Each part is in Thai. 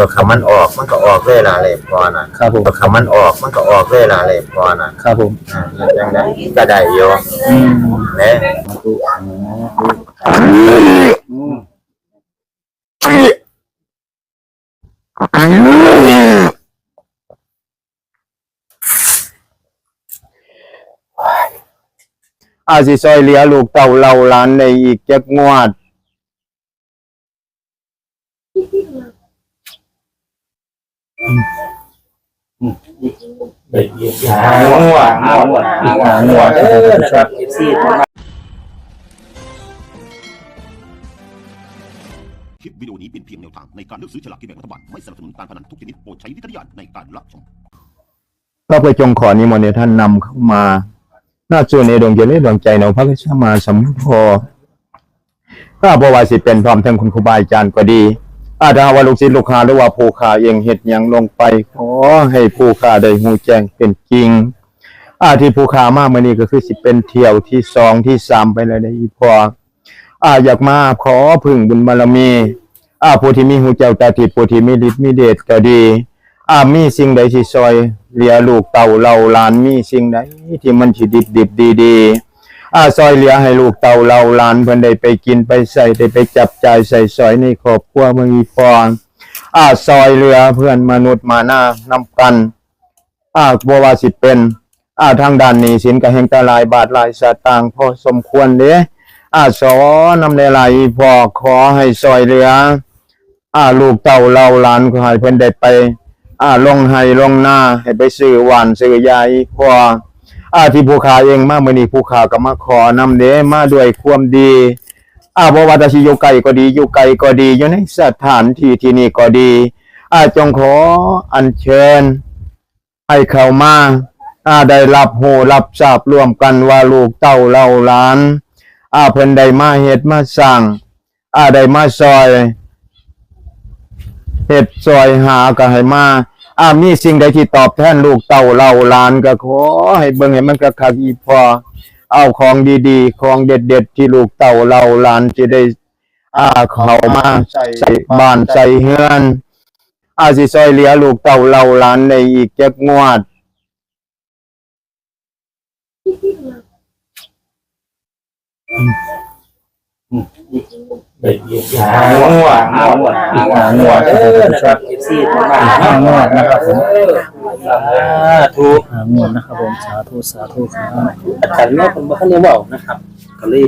ตัวคำมันออกมันก็ออกเลยล่ะเลยพอนะครับผมตัวคำมันออกมันก็ออกเลยล่ะเลยพอนะครับผมอ่ายังไงก็ได้อยู่อืมเนี่ยอืมอาสิซอยเหลียลูกเต่าเหล่าหลานในอีกจักงวด หาหัวหาหัวหาหัวเด้อนะครับเอฟซีคลิปวิดีโอนี้เป็นเพียงแนวทางในการเลือกซื้อฉลากกินแบ่งรัฐบาลไม่สนับสนุนการพนันทุกชนิดโปรดใช้วิจารณญาณในการรับชมพระพุทธจงขอนิมนต์ให้ท่านนำเข้ามาหน้าจูในดวงเจริญดวงใจของพระพุทธมาสมมุติพอข้าบวาสิเป็นพร้อมทั้งคุณครูบาอาจารย์ก็ดี อาถ้าว่าลูกศิษย์ลูกหาหรือว่าผู้ขาเองเฮ็ดยังลงไปขอให้ผู้ขาได้หูแจ้งเป็นจริง อาที่ผู้ขามากมานี้ก็คือสิเป็นเที่ยวที่สองที่สามไปแล้วได้อีพออาอยากมาขอพึ่งบุญบารมี อาผู้ที่มีหูเจ้าตาทิพย์ผู้ที่มีฤทธิ์มีเดชก็ดี อามีสิ่งใดที่ซอยเหลียลูกเต่าเราหลานมีสิ่งใดที่มันสิดิบดิบดีดี อาซอยเหลียให้ลูกเต่าเราหลานเพิ่นได้ไปกินไปใส่ได้ไปจับจ่ายใส่สอยในครอบครัวเมืองอีพรอาซอยเหลือเพื่อนมนุษย์มาหน้านำกันอาบ่ว่าสิเป็นอาทางด้านนี้สินก็แห่งตหลายบาทลายสตางพอสมควรเด้อาสอนำในลายพอขอให้ซอยเหลืออาลูกเต่าเราหลานก็ให้เพิ่นได้ไปอาลงให้ลงหน้าให้ไปซื้อหวานซื้อยาอีกพอ อาที่ผู้ขาเองมามื้อนี้ผู้ขาก็มาขอนำเด้มาด้วยความดีอาบว่าจะสิอยู่ไกลก็ดีอยู่ไกลก็ดีอยู่ในสถานที่ที่นี่ก็ดี อาจงขออัญเชิญให้เข้ามาอาได้รับโหรับทราบร่วมกันว่าลูกเต้าเล่าหลานอาเพิ่นได้มาเฮ็ดมาสร้างอาได้มาซอยเฮ็ดซอยหาก็ให้มา อ่ามีสิ่งใดที่ตอบแทนลูกเต่าเล่าหลานก็ขอให้เบิ่งให้มันคักอีพอเอาของดีๆ ของเด็ดๆ ที่ลูกเต่าเล่าหลานจะได้ อ่าเขามาใส่บ้านใส่เฮือนอาสิซอยเหลียลูกเต่าเล่าหลานในอีกจักงวด หาหัวหาหัวหาหัวเด้อนะครับเอฟซีทุกท่านหาหัวนะครับผมสาธุหาหมวดนะครับผมสาธุสาธุครับอาจารย์เนี่ยผมบ่ทันได้เว้านะครับก็เลย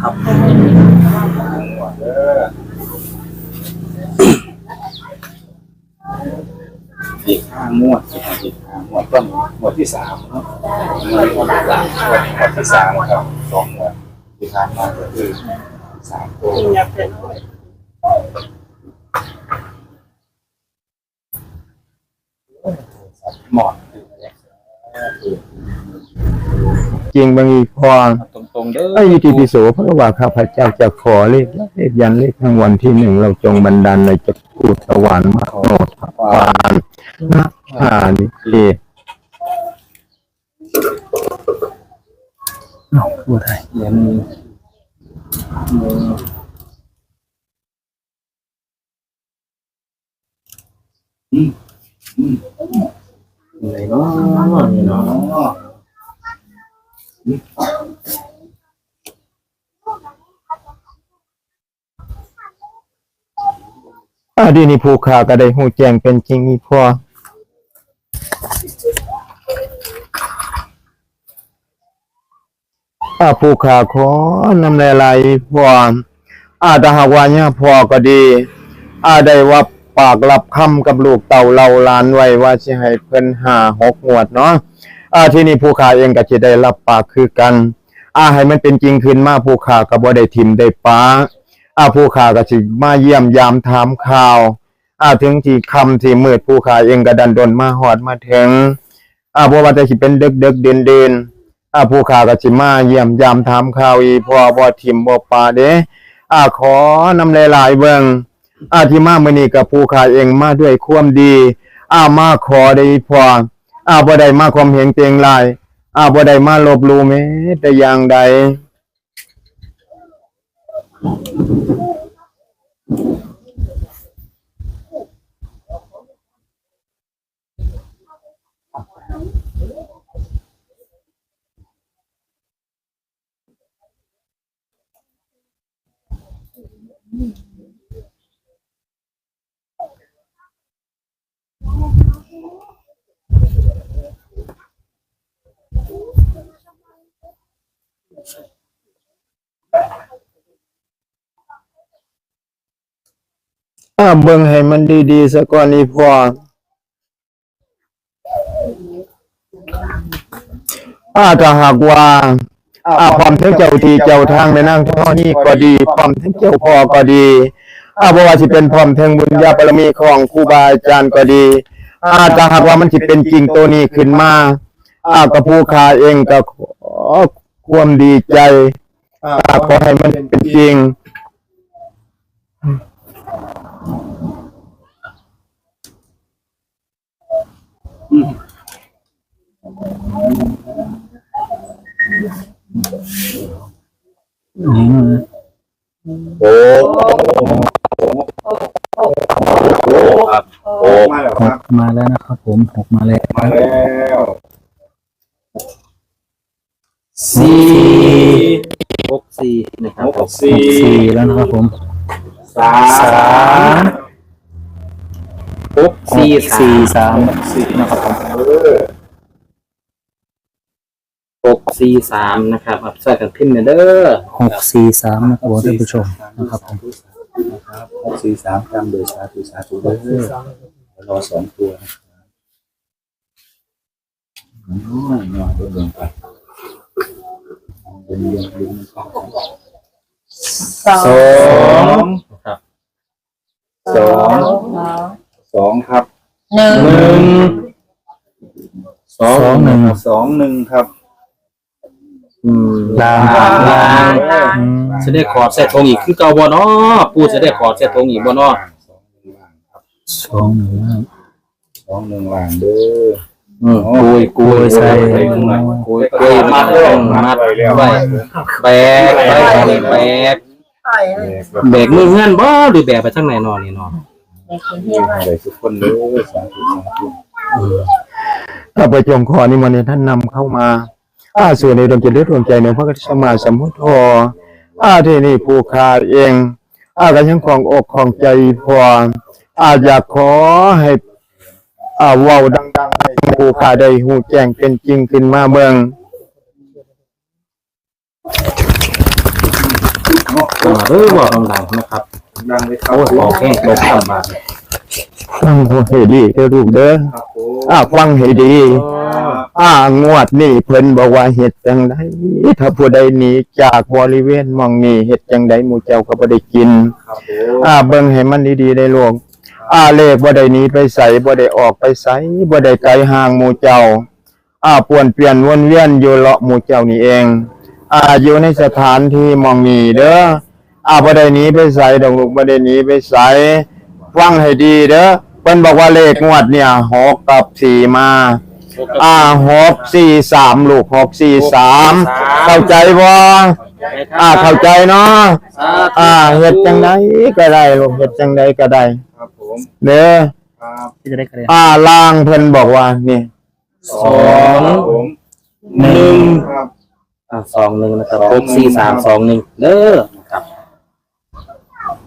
ครับอีกห้างวดอีกห้างวดต้นงวดที่สามเนาะงวดที่สามงวดที่สามครับสองงวดที่ผ่านมาก็คือ สามตัวหมอนจริงบางอีพอตรงๆเด้อไอ้ยิติปิโสพระว่าข้าพเจ้าจะขอเลขเลขยันเลขรางวัลที่หนึ่งเราจงบันดาลในจักรูตะวันมาโนดวานนะหานิเกบัวไทย เหรียญมีไหนเนาะนี่เนาะอาดีนี่ผู้ขาก็ได้หูแจ้งเป็นจริงอีพอ อาผู้ขาขอนำลายๆพออาถ้าหากวาเนี่ยพอก็ดี อาได้ว่าปากรับคำกับลูกเต่าเราลานไว้ว่าสิให้เพิ่นหาหกงวดเนาะอาที่นี่ผู้ขาเองก็สิได้รับปากคือกัน อาให้มันเป็นจริงขึ้นมาผู้ขาก็บ่ได้ทิมได้ป้าอาผู้ขาก็สิมาเยี่ยมยามถามข่าวอาถึงที่คำที่มืดผู้ขาเองก็ดันดนมาหอดมาถึงอาบ่ว่าจะสิเป็นเดึกเดึกเดินเดิน อาผู้ข่าก็สิมาเยี่ยมยามถามข่าวอีพอบ่ทิมบ่ปาเด้อาขอนำหลายๆเบิ่งอาที่มามื้อนี้กับผู้ข่าเองมาด้วยความดีอามาขอได้พออาบ่ได้มาความเห็นเตียงลายอาบ่ได้มาลบลู่แม้แต่อย่างใด เบิ่งให้มันดีๆซะก่อนนี่พออาถ้าหากว่าอาความทั้งเจ้าทีเจ้าทางในนั่งท่อนี่ก็ดีความทั้งเจ้าพอก็ดีอาบ่ว่าสิเป็นพร้อมทั้งบุญญาบารมีของครูบาอาจารย์ก็ดีอาถ้าหากว่ามันสิเป็นจริงตัวนี้ขึ้นมาอากับผู้ค้าเองก็ขอความดีใจอาขอให้มันเป็นจริง โอ้ครับโอ้มาแล้วหครับ กมาแล้วนะครับผมหกมาแล้วมาแล้วสี่หกสี่นะครับหกสี่สี่แล้วนะครับผมสาสามม หกสี่สี่สามสี่นะครับเออหกสี่สามนะครับอับใส่กันพิมพ์เนี่ยเด้อหกสี่สามนะครับผมท่านผู้ชมนะครับผมนะครับหกสี่สามตามโดยสาธุสาธุเด้อรอสองตัวนะครับอืมนอนเดินไปเดินเดินเดินไปสองสองครับสอง สองสองครับหนึ่งหนึ่งสองหนึ่งสองหนึ่งครับ อืมลางลางจะได้ขอดใส่ทงอีกคือเก่าบ่เนาะปูจะได้ขอดใส่ทงอีกบ่เนาะสองหนึ่งล่างครับสองหนึ่งสองหนึ่งล่างเด้ออืมกุยกุยใส่กุยกุยมัดลงมัดไว้แบกไว้แบกปล่อยเลยแบกมือเงื่อนบ่หรือแบกไปทางไหนนอนนี่เนาะในกรุง เทพว่าเลยทุกคนเด้อสาธุสาธุข้าพเจ้าขอนิมนต์ให้ท่านนำเข้ามา อาส่วนในดวงจิตดวงใจในพระกัสมาสัมพุทโธอาที่นี่ผู้ขาเอง อาก็ยังของอกของใจพออาอยากขอให้อาว้าดังๆให้ผู้ขาได้หูแจ้งเป็นจริงขึ้นมาเมืองเออบ่าดังๆนะครับ ดังเลยครับโอ้ยบอกแห้งตกต่ำบาดฟังให้ดีเด้อลูกเด้อครับผมอาฟังให้ดี อ่างวดนี่เพิ่นบอกว่าเฮ็ดจังไดถ้าผู้ใดหนีจากบริเวณหมองนี้เฮ็ดจังไดหมู่เจ้าก็บ่ได้กิน ครับผมอ่าเบิ่งให้มันดีๆได้ลูกอ่าเลขบ่ได้หนีไปไสบ่ได้ออกไปไสบ่ได้ไกลห่างหมู่เจ้า อ่าป่วนเปลี่ยนวนเวียนอยู่เลาะหมู่เจ้านี่เอง อ่าอยู่ในสถานที่หมองนี้เด้อ อ่าบ่ได้หนีไปไสดอกลูกบ่ได้หนีไปไสฟังให้ดีเด้อเพิ่นบอกว่าเลขงวดเนี่ยหกกับสี่มา อ่าหกสี่สามลูกหกสี่สามเข้าใจบ่อ่าเข้าใจเนาะอ่าเฮ็ดจังไดก็ได้ลูกเฮ็ดจังไดก็ได้ครับผมเด้อครับที่จะได้คะแนนอ่าล่างเพิ่นบอกว่านี่สองครับผมหนึ่งครับอ่าสองหนึ่งนะครับหกสี่สามสองหนึ่งเด้อนะครับ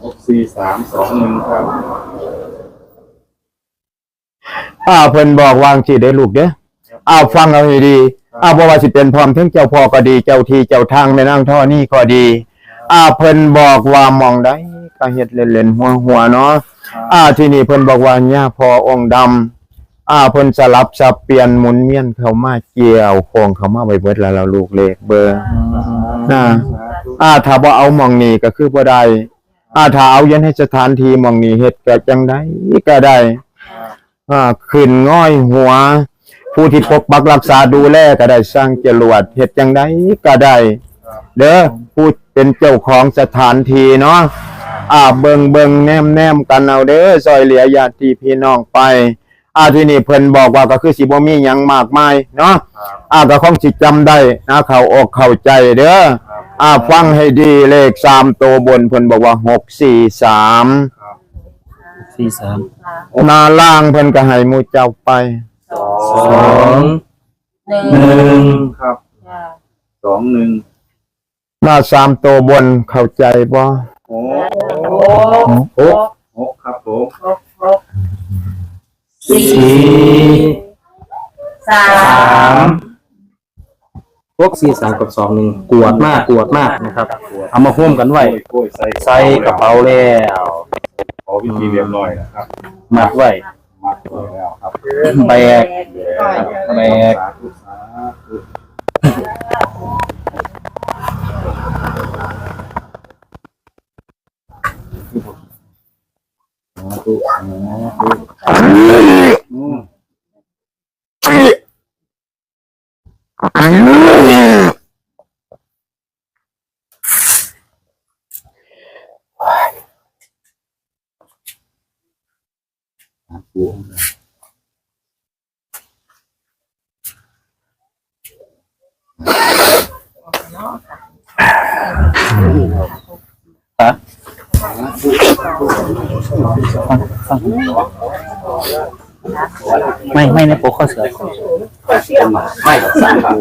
หกสี่สามสองหนึ่งครับอ่าเพิ่นบอกวางสิได้ลูกเด้ออ่าฟังเอาให้ดีอ่าบ่ว่าสิเป็นพร้อมทั้งเจ้าพ่อก็ดี เจ้าที่เจ้าทางแม่นางท่อนี่ก็ดีอ่าเพิ่นบอกว่ามองได้ก็เฮ็ดเล่นๆหัวๆเนาะอ่าที่นี่เพิ่นบอกว่าย่าพอองค์ดำอ่าเพิ่นสลับสับเปลี่ยนหมุนเวียนเข้ามาเกี่ยวโคงเข้ามาไว้เบิดแล้วล่ะลูกเลขเบอร์นะอ่าถ้าบ่เอาหมองนี้ก็คือบ่ได้ อาถ้าเอายันให้สถานที่หมองนี้เฮ็ดก็จังไดก็ได้อ่าขึ้นง่อยหัว ผู้ที่ปกปักรักษาดูแลก็ได้สร้างจรวดเฮ็ดจังไดก็ได้เด้อผู้เป็นเจ้าของสถานที่เนาะอ่าเบิงเบิงแนมแนมกันเอาเด้อซอยเหลือญาติพี่น้องไปอาที่นี่เพิ่นบอกว่าก็คือสิบ่มีหยังมากมายเนาะอ่าก็คงสิจำได้นะเข้าอกเข้าใจเด้อ อ่าฟังให้ดีเลขสามตัวบนเพิ่นบอกว่าหกสี่สามสี่สามนาล่างเพิ่นก็ให้หมู่เจ้าไปสอสองงหนึ่งหนึ่งครับจ้ะสองหนึ่งมาสามตัวบนเข้าใจบ่โอ้หกหกหกครับผมหกหกสี่สี่สาสาม ม พวกสี่สามกับสองหนึ่งกวดมากกวดมากนะครับเอามาห่วมกันไว้โอ้ยโอ้ยใส่ใส่กระเป๋าแล้วขอวิพิธีเรียบร้อยนะครับมัดไว้มัดไว้แล้วครับแบกแบกสาธุสาธุสาธุสาธุอืม ไม่ไม่ในโปกข้อเสือไม่สามบาท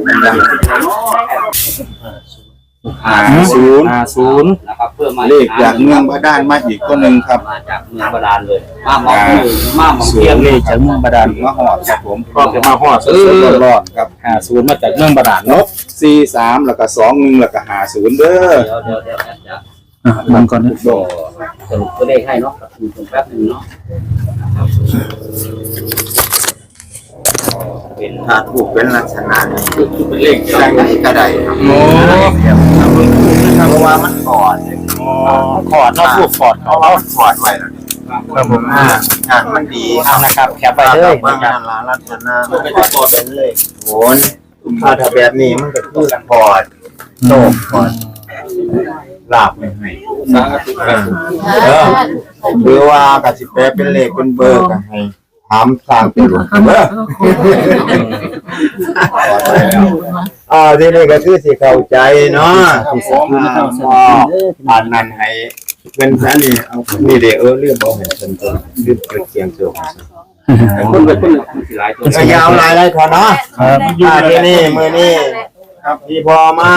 หาศูนย์ห้าศูนย์นะครับเพื่อมาเลขจากเมืองบาดาลมาอีกตัวหนึ่งครับมาจากเมืองบาดาลเลยมาหมองมาหมองเทียมย์เลขจากเมืองบาดาลมาหอดครับผมก็จะมาฮอดสดๆร้อนๆครับห้าศูนย์มาจากเมืองบาดาลนกสี่สามแล้วก็สองหนึ่งแล้วก็หาศูนย์เด้อเดี๋ยวเดี๋ยวเดี๋ยวเดี๋ยวอะลองก่อนนะ รุปตัวเลขให้เนาะกับคุณผู้ชมแป๊บหนึงเนาะเป็นถ้าถูกเป็นลักษณะนี้เป็นเลขใช่ก็ได้ครับโอ้เพราะว่ามันถอดขอดเนาะพวกขอดเอาเราถอดไว้แล้วครับผมอ่างานมันดีคเอารับนะครับแคปไปเลยบางงานร้านรัตนาไม่ได้ถอดเป็นเลยโหนถ้าถ้าแบบนี้มันก็คือถอดโตกถอด ลาบไม่ให้สาธุครับเออหรือว่ากสิแปลเป็นเลขเป็นเบอร์ก็ให้ถามทางเป็นหลวงเด้ออ่าทีนี้ก็คือสิเข้าใจเนาะที่สองอ่าอ่านนั้นให้เป็นแค่นี้เอานี่เด้อเออเรื่องบ่ให้เพิ่นตัวลืมจุดเคียงเสือคนเป็นคนมันสิหลายตัวก็ยาวหลายหลายคนเนาะครับอ่าทีนี้มื้อนี้ครับพี่พอมา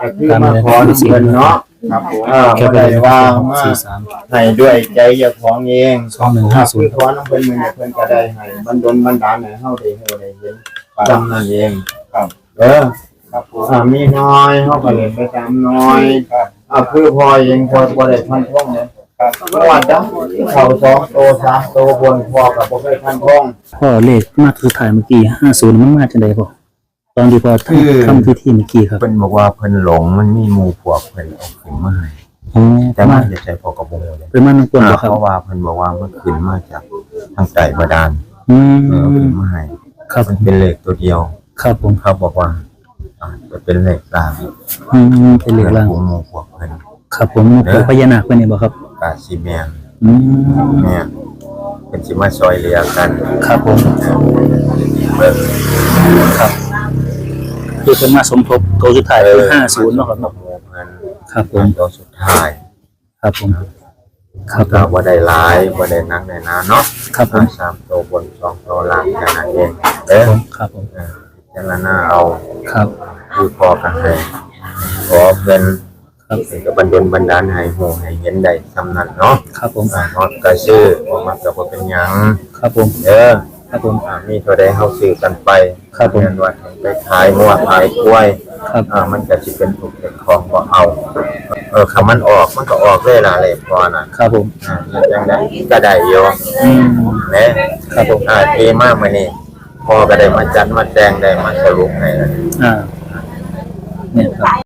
ก็คือมาขอเงินเนาะครับผมอ่าบ่ได้ว่ามาสี่สามให้ด้วยใจเจ้าของเองสองหนึ่งห้าศูนย์คือขอน้ำเพิ่นมือนี้เพิ่นก็ได้ให้บันดลบันดาลให้เฮาได้เฮาได้เห็นจำนั่นเองครับ เออ ครับผม อ่ามีน้อยเฮาก็เล่นไปตามน้อยครับอ่าคือพอเองพอบ่ได้ทันท่องเนี่ยครับเมื่อวานจ้ะเข้าสองโตสามโตบนพอก็บ่เคยทันท่องพ่อเลขมาคือถ่ายเมื่อกี้ห้าศูนย์มันมาจากไหนพ่อ ตอนที่พ่อคือทำทำพิธีเมื่อกี้ครับเพิ่นบอกว่าเพิ่นหลงมันมีหมู่พวกเพิ่นเอาขึ้นมาให้อ๋อแต่มามันจะใช้พอกระบงเลยเป็นมาน้องกวนอ่าบ่ครับเพราะว่าเพิ่นบอกว่ามันขึ้นมาจากทางใต้บาดาลอืเออเอามขึ้นมาให้ครับมันเป็นเลขตัวเดียวครับผมเขาบอกว่าอาจจะเป็นเลขล่างอืมเป็นเลขล่างกลุ่มหมู่พวกเพิ่นครับผมเป็นพญานาคเป็นนี่บ่ครับกาซีแมนอืมแม่นเป็นสิมาซอยเหลือกันครับผมเบิ่งครับ คือเป็นมาสมทบตัวสุดท้ายคือห้าศูนย์เนาะครับหมู่เพิ่นครับผมตัวสุดท้ายครับผม ครับผก็มบ่ได้หลายบ่ได้นักได้หนาเนาะครับผมสามตัวบนสองตัวล่างแค่นั้นเองเออครับผมเออพิจารณาเอาครับ คือพอกันให้ขอเพิ่นครับเป็นก็บันดลบันดาลให้ฮู้ให้เห็นได้สำนั้นเนาะครับผมอ่าฮอดก็ซื้อบ่มันก็บ่เป็นหยังครับผม เด้อ ครับผมอ่ามีเท่าใดเฮาซื้อกันไปครับผม เงินว่าไปขายงัวขายกล้วยครับอ่ามันก็สิเป็นถูกเป็นของบ่เอา เออคำมันออกมันก็ออกเลยล่ะเลยพอน่ะครับผม อ่าแล้วจังได๋ก็ได้อยู่อืมแหน่ครับผม อ่าเทมากมื้อนี้พอก็ได้มาจัดมาแจงได้มาสรุปให้แล้ว อ่าเนี่ยครับ